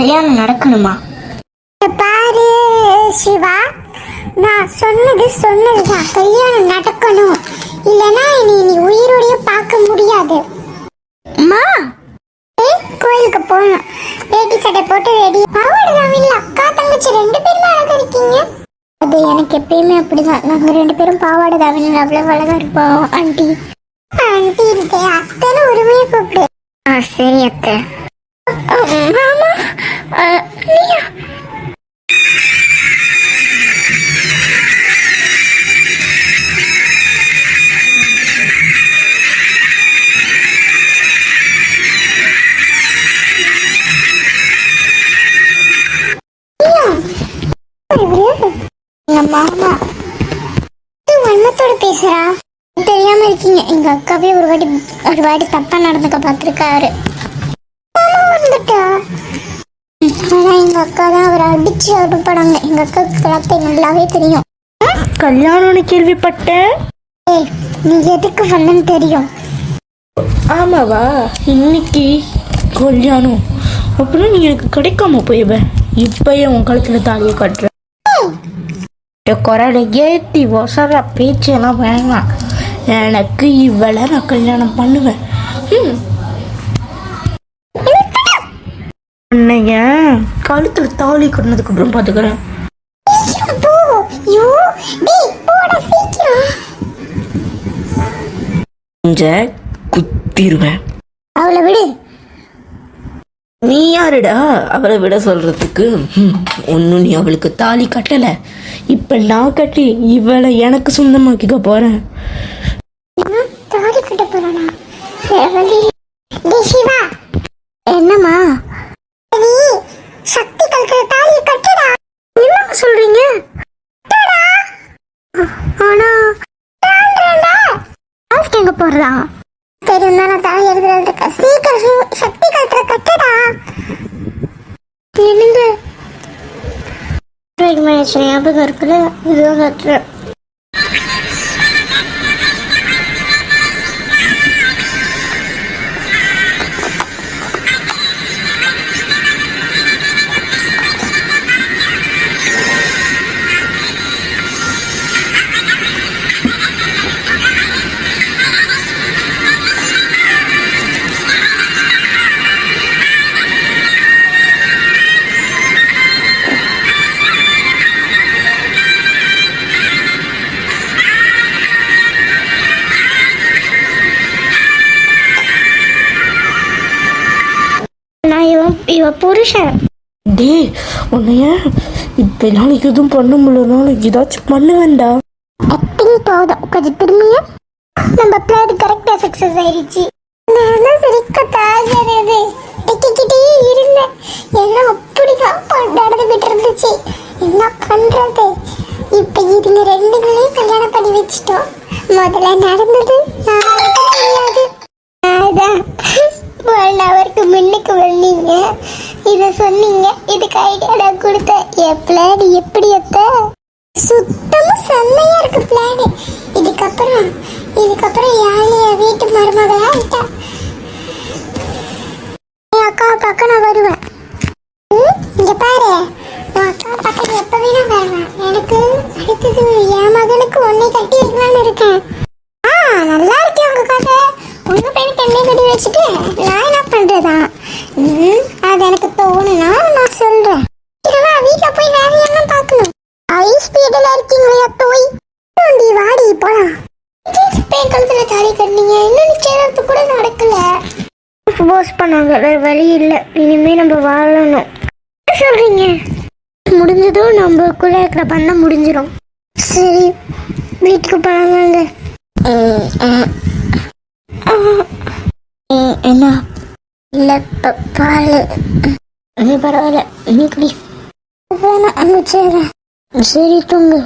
கல்யாணம் நடக்கணுமா? பாரு சிவா. நான் சொன்னது சொன்னதுதான். கல்யாணம் நடக்கணும். இல்லனா நீ நீ உயிரோடய பார்க்க முடியாது. அம்மா! கோயிலுக்கு போகணும். வேட்டி சட்டை போட்டு ரெடி பாவாடுதான் இல்ல அக்கா தங்கச்சி ரெண்டு பேருமே அழகா இருக்கீங்க. அது எனக்கு எப்பயுமே அப்படிதான். நாங்க ரெண்டு பேரும் பாவாடை தாவணியில் அவ்வளவு அழகா இருப்போம் ஆண்டி. ஆண்டி இருக்கே அத்தனை உரிமையை கூப்பிடு. ஆ சரி அத்தை. எங்க மாமா வண்ணத்தோட பேசுறா. தெரியாம இருக்கீங்க. எங்க அக்காவே ஒரு வாட்டி ஒரு வாட்டி தப்பா நடந்துக்க பார்த்திருக்காரு. ஆனா எங்க அக்கா தான் அவரை அடிச்சு அனுப்படாங்க எங்க அக்காவுக்கு கலாத்தை நல்லாவே தெரியும். கல்யாணம்னு கேள்விப்பட்டேன் ஏய் நீ எதுக்கு வந்தன்னு தெரியும். ஆமாவா? இன்னைக்கு கல்யாணம். அப்புறம் நீ எனக்கு கிடைக்காம போயிவ. இப்பயே உன் கழுத்துல தாலியை கட்டுற. குரலை ஏத்தி ஒசர பேச்செல்லாம் வேணாம் எனக்கு இவளை நான் கல்யாணம் பண்ணுவேன். ம். அன்னைய கழுத்துல தாலி கட்டினதுக்கு அப்புறம் பாத்துக்கிறேன். போ. யோ டேய் போடா சீக்கிரம். இங்க குத்திருவேன். அவளை விடு. நீ யாருடா? அவளை விட சொல்றதுக்கு ஒன்றும் நீ அவளுக்கு தாலி கட்டலை. இப்ப நான் கட்டி இவளை எனக்கு சொந்தமாக்கிக்க போறேன். தாலி கட்ட போறானா வழி டேய் சிவா என்னம்மா நீ சக்தி கல்கிற தாலியை கட்டுடா என்ன சொல்றீங்க ஆனா ஆஸ்க்கு எங்க போடுறா தெரியும் தான் நான் தாலி எடுக்கிறது இருக்க சீக்கிரம் சிவ- சக்தி கல்கிற கட்டுடா என்னங்க ஞாபகம் இருக்குல்ல? இதுதான் கட்டுறேன். புருஷன். டேய் உன்னைய இப்ப நாளைக்கு எதுவும் பண்ண முடியலனாலும் ஏதாச்சும் பண்ணுவேன்டா. ஆக்டிங் போதும். கொஞ்சம் திரும்பிய. நம்ம பிளான் கரெக்டா சக்சஸ் ஆயிடுச்சு. நான் சிரிக்க தாகிறது டிக்கிட்டே இருந்தேன். எல்லாம் அப்படிதான் நடந்துகிட்டு இருந்துச்சு. என்ன பண்றது? இப்ப இதுங்க ரெண்டுங்களையும் கல்யாணம் பண்ணி வச்சுட்டோம். முதல்ல நடந்தது முன்னுக்கு வந்தீங்க இதை சொன்னீங்க. இதுக்கு ஐடியா நான் கொடுத்தேன். என் பிளான் எப்படி எத்த சுத்தமா செம்மையா இருக்கு பிளான் இதுக்கப்புறம் இதுக்கப்புறம் யாழைய வீட்டு மருமகளா ஆயிட்டா என் அக்கா பக்கம் நான் வருவேன். ம், இங்க பாரு. நான் அக்கா பக்கம் எப்ப வேணா வருவேன் எனக்கு அடுத்தது என் மகனுக்கு உன்னை கட்டி வைக்கலான்னு இருக்கேன். ஆ நல்லா இருக்கேன் உங்க கதை உங்க பையனுக்கு எண்ணெய் கட்டி வச்சுட்டு நான் என்ன அது எனக்கு தோணுனா நான் சொல்றேன். இல்லைன்னா வீட்டில் போய் வேலையெல்லாம் பார்க்கணும். ஹை ஸ்பீடில் இருக்கீங்களா தோய் வாடி போலாம். கழுத்துல தாலி கட்டினீங்க இன்னும் நிச்சயதார்த்தம் கூட நடக்கல. போஸ் பண்ணாங்க வேற வழி இல்லை. இனிமே நம்ம வாழணும். சொல்றீங்க? முடிஞ்சதும் நம்மக்குள்ள இருக்கிற பண்ண முடிஞ்சிடும் சரி வீட்டுக்கு போனாங்க என்ன இல்ல பால். அது பரவாயில்ல நீ குடி வேணாம் அங்க வச்சிடுறேன் சரி தூங்கு.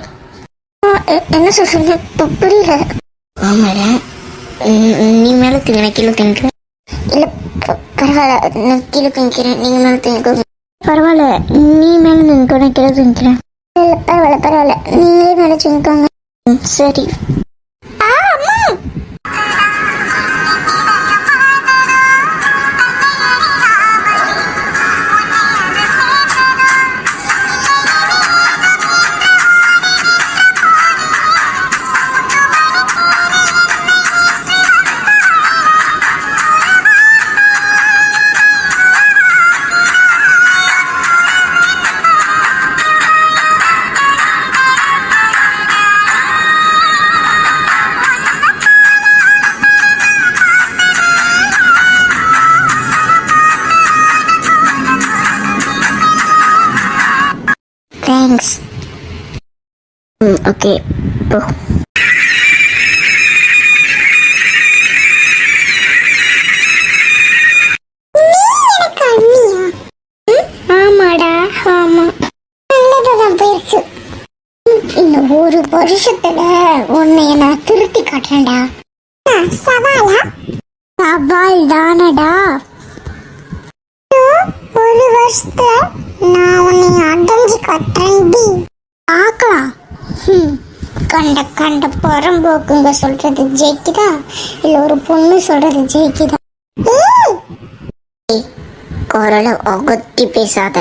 என்ன சொல்றீங்க பு- புரியல. ஆமாடா. நீ மேல தூங்க கீழே தூங்கிக்கிறேன். இல்லை பரவாயில்ல நான் கீழே தூங்கிக்கிறேன். நீங்கள் மேலே தூங்கிக்கோங்க பரவாயில்ல நீ மேலே தூங்கிக்கோ நான் கீழே தூங்கிக்கிறேன். இல்லை பரவாயில்ல பரவாயில்ல. நீங்களே மேலே தூங்கிக்கோங்க. ம், சரி. ஓகே போ. இந்த ஒரு வருஷத்துல உன்னை நான் திருத்தி காட்டுறேன்டா. சவாலா? சவால் தானடா. ஒரு வருஷத்துல நான் உன்னை அடைஞ்சு கட்டுறேன்டி. கண்ட கண்ட புறம்போக்குங்க சொல்றது ஜெயிக்குதா? இல்ல ஒரு பொண்ணு சொல்றது ஜெயிக்குதா? ஏய்! குரலை அகத்தி பேசாத.